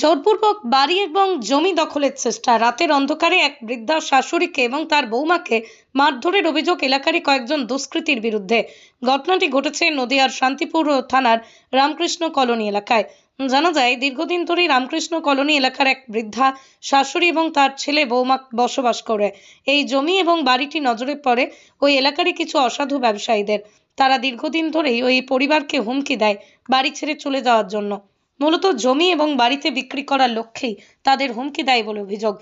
জোরপূর্বক বাড়ি এবং জমি দখলের চেষ্টা রাতের অন্ধকারে এক বৃদ্ধা শাশুড়িকে এবং তার বৌমাকে মারধরের অভিযোগ এলাকারই কয়েকজন দুষ্কৃতীর বিরুদ্ধে। ঘটনাটি ঘটেছে নদিয়ার শান্তিপুর থানার রামকৃষ্ণ কলোনি এলাকায়। জানা যায়, দীর্ঘদিন ধরেই রামকৃষ্ণ কলোনি এলাকার এক বৃদ্ধা শাশুড়ি এবং তার ছেলে বৌমা বসবাস করে। এই জমি এবং বাড়িটি নজরে পড়ে ওই এলাকারই কিছু অসাধু ব্যবসায়ীদের। তারা দীর্ঘদিন ধরেই ওই পরিবারকে হুমকি দেয় বাড়ি ছেড়ে চলে যাওয়ার জন্য। মূলত জমি এবং বাড়িতে বিক্রি করার লক্ষ্যেই তাদের হুমকি দেয় বলে অভিযোগ।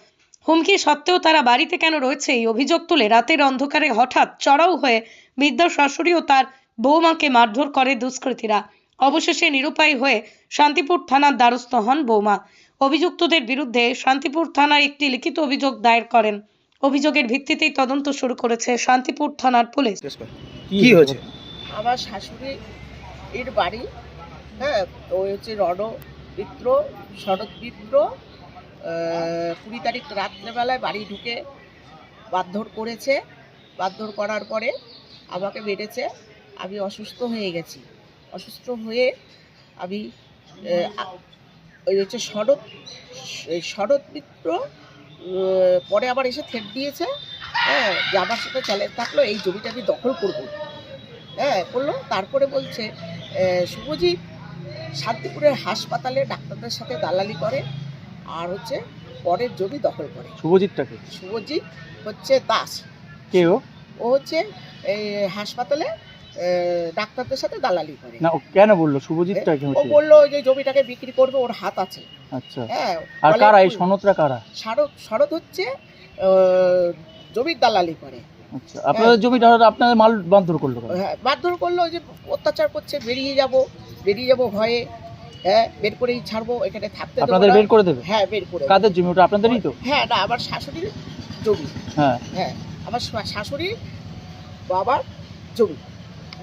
হুমকি সত্ত্বেও তারা বাড়িতে কেন রয়েছে এই অভিযোগ তুলে রাতের অন্ধকারে হঠাৎ চড়াও হয়ে বৃদ্ধা শাশুড়ি ও তার বৌমাকে মারধর করে দুষ্কৃতীরা। অবশেষে নিরুপায় হয়ে শান্তিপুর থানার দ্বারস্থ হন বৌমা অভিযুক্তদের বিরুদ্ধে শান্তিপুর থানায় একটি লিখিত অভিযোগ দায়ের করেন। অভিযোগের ভিত্তিতেই তদন্ত শুরু করেছে শান্তিপুর থানার পুলিশ। কি হয়েছে? আমার শাশুড়ি এর বাড়ি হ্যাঁ তো হচ্ছে রণ মিত্র, শরৎ মিত্র কুড়ি তারিখ রাত্রেবেলায় বাড়ি ঢুকে বাধ্যর করেছে। বাধ্যর করার পরে আমাকে মেরেছে। আমি অসুস্থ হয়ে গেছি। অসুস্থ হয়ে আমি ওই হচ্ছে শরৎ শরৎ মিত্র পরে আবার এসে থেট দিয়েছে। হ্যাঁ যে আমার সাথে চ্যালেঞ্জ থাকল, এই জমিটা আমি দখল করব। হ্যাঁ করল। তারপরে বলছে শুভজিৎ শান্তিপুরের হাসপাতালে ডাক্তারদের সাথে দালালি করে আর হচ্ছে পরের জমি দখল করে। শুভজিৎটাকে শুভজিৎ হচ্ছে দাস। কে ও? ও হচ্ছে এই হাসপাতালে ডাক্তারদের সাথে দালালি করে। না কেন বলল? শুভজিৎটা কে ও বলল যে জমিটাকে বিক্রি করবে ওর হাত আছে। আচ্ছা। হ্যাঁ আর কারা এই সনদরা কারা? শরৎ শরৎ হচ্ছে জমির দালালি করে। আচ্ছা আপনাদের জমিটা হয়তো আপনাদের মাল বান্ধর করল হ্যাঁ মারধর করল যে অত্যাচার করছে বেরিয়ে যাব। বেরিয়ে যাব ভয়ে হ্যাঁ বের করেই ছাড়বো এখানে থাকতে আপনাদের বের করে দেবে? হ্যাঁ বের করে। কাদের জমি? ওটা আপনাদেরই তো? হ্যাঁ না আমার শাশুড়ির জমি। হ্যাঁ। হ্যাঁ আমার শা- শাশুড়ি বাবার জমি।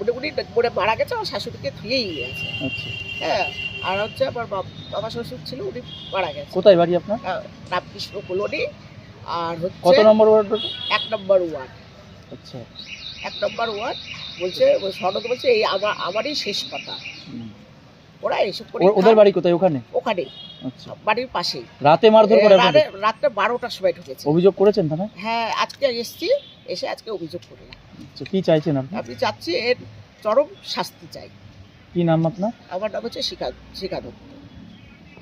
উনি উনি মারা গেছে আমার শাশুড়িকে ধুয়েই গেছে। আচ্ছা। হ্যাঁ আর হচ্ছে আমার বাবা শ্বশুর ছিল উনি মারা গেছে। কোথায় বাড়ি আপনার? হ্যাঁ, রামকৃষ্ণ কলোনি আর হচ্ছে কত নম্বর ওয়ার্ড এক নম্বর ওয়ার্ড। আচ্ছা। এক নম্বর ওয়ার্ড বলছে সনদ বলছে এই আমার আমারই শেষ কথা। ওরা করে ওদের বাড়ি কোথায়? ওখানে? ওখানে। আচ্ছা। বাড়ির পাশেই। রাতে মারধর করে রাতে- বারোটার সময় ঢুকেছে। অভিযোগ করেছেন থানায়? হ্যাঁ আজকে এসেছি এসে আজকে অভিযোগ করলাম। আচ্ছা কি চাইছেন আপনি? আমি চাচ্ছি এর চরম শাস্তি চাই। কি নাম আপনার? আমার নাম হচ্ছে শিখা শিখাদব